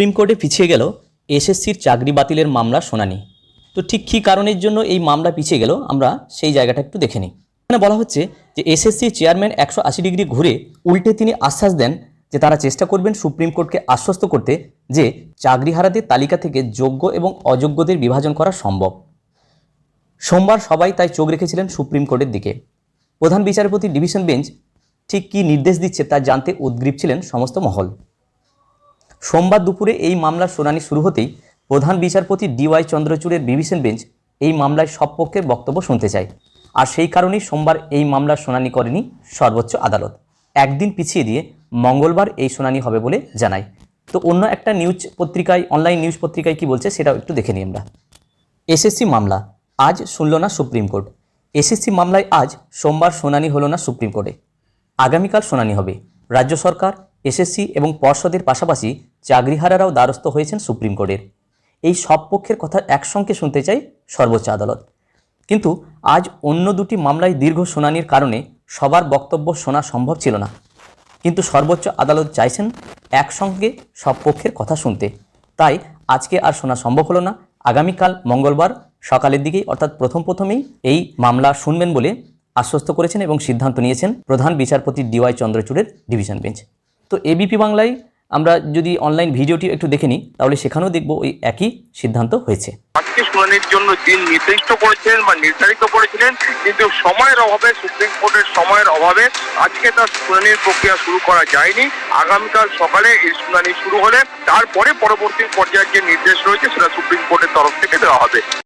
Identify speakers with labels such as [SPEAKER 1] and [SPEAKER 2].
[SPEAKER 1] Supreme কোর্টে পিছিয়ে গেল এসএসসির চাকরি বাতিলের মামলা শুনানি। তো ঠিক কী কারণের জন্য এই মামলা পিছিয়ে গেল আমরা সেই জায়গাটা একটু দেখে নিই। এখানে বলা হচ্ছে যে এসএসসি চেয়ারম্যান একশো আশি ডিগ্রি ঘুরে উল্টে তিনি আশ্বাস দেন যে তারা চেষ্টা করবেন সুপ্রিম কোর্টকে আশ্বস্ত করতে যে চাকরিহারাদের তালিকা থেকে যোগ্য এবং অযোগ্যদের বিভাজন করা সম্ভব। সোমবার সবাই তাই চোখ রেখেছিলেন সুপ্রিম কোর্টের দিকে। প্রধান বিচারপতি ডিভিশন বেঞ্চ ঠিক কী নির্দেশ দিচ্ছে তা জানতে উদ্গ্রীব ছিলেন সমস্ত মহল। সোমবার দুপুরে এই মামলার শুনানি শুরু হতেই প্রধান বিচারপতি ডিওয়াই চন্দ্রচূড়ের ডিভিশন বেঞ্চ এই মামলায় সব পক্ষের বক্তব্য শুনতে চায়। আর সেই কারণেই সোমবার এই মামলার শুনানি করেনি সর্বোচ্চ আদালত। একদিন পিছিয়ে দিয়ে মঙ্গলবার এই শুনানি হবে বলে জানায়। তো অন্য একটা নিউজ পত্রিকায়, অনলাইন নিউজ পত্রিকায় কি বলছে সেটাও একটু দেখে নিই আমরা। এসএসসি মামলা, আজ শুনল না সুপ্রিম কোর্ট। এসএসসি মামলায় আজ সোমবার শুনানি হলো না সুপ্রিম কোর্টে। আগামীকাল শুনানি হবে। রাজ্য সরকার এসএসসি এবং পর্ষদের পাশাপাশি চাকরিহারারাও দ্বারস্থ হয়েছেন সুপ্রিম কোর্টের। এই সব পক্ষের কথা একসঙ্গে শুনতে চাই সর্বোচ্চ আদালত। কিন্তু আজ অন্য দুটি মামলায় দীর্ঘ শুনানির কারণে সবার বক্তব্য শোনা সম্ভব ছিল না। কিন্তু সর্বোচ্চ আদালত চাইছেন একসঙ্গে সব পক্ষের কথা শুনতে। তাই আজকে আর শোনা সম্ভব হলো না। আগামীকাল মঙ্গলবার সকালের দিকেই অর্থাৎ প্রথম প্রথমেই এই মামলা শুনবেন বলে আশ্বস্ত করেছেন এবং সিদ্ধান্ত নিয়েছেন প্রধান বিচারপতি ডিওয়াই চন্দ্রচূড়ের ডিভিশন বেঞ্চ। তো এবিপি বাংলায় আমরা যদি অনলাইন ভিডিওটি একটু দেখে নিই, তাহলে সেখানেও দেখব ওই একই সিদ্ধান্ত হয়েছে।
[SPEAKER 2] আজকে শুনানির জন্য দিন নির্দিষ্ট করেছিলেন বা নির্ধারিত করেছিলেন, কিন্তু সময়ের অভাবে, সুপ্রিম কোর্টের সময়ের অভাবে আজকে তার শুনানির প্রক্রিয়া শুরু করা যায়নি। আগামীকাল সকালে এই শুনানি শুরু হলে, তারপরে পরবর্তী পর্যায়ের যে নির্দেশ রয়েছে, সেটা সুপ্রিম কোর্টের তরফ থেকে দেওয়া হবে।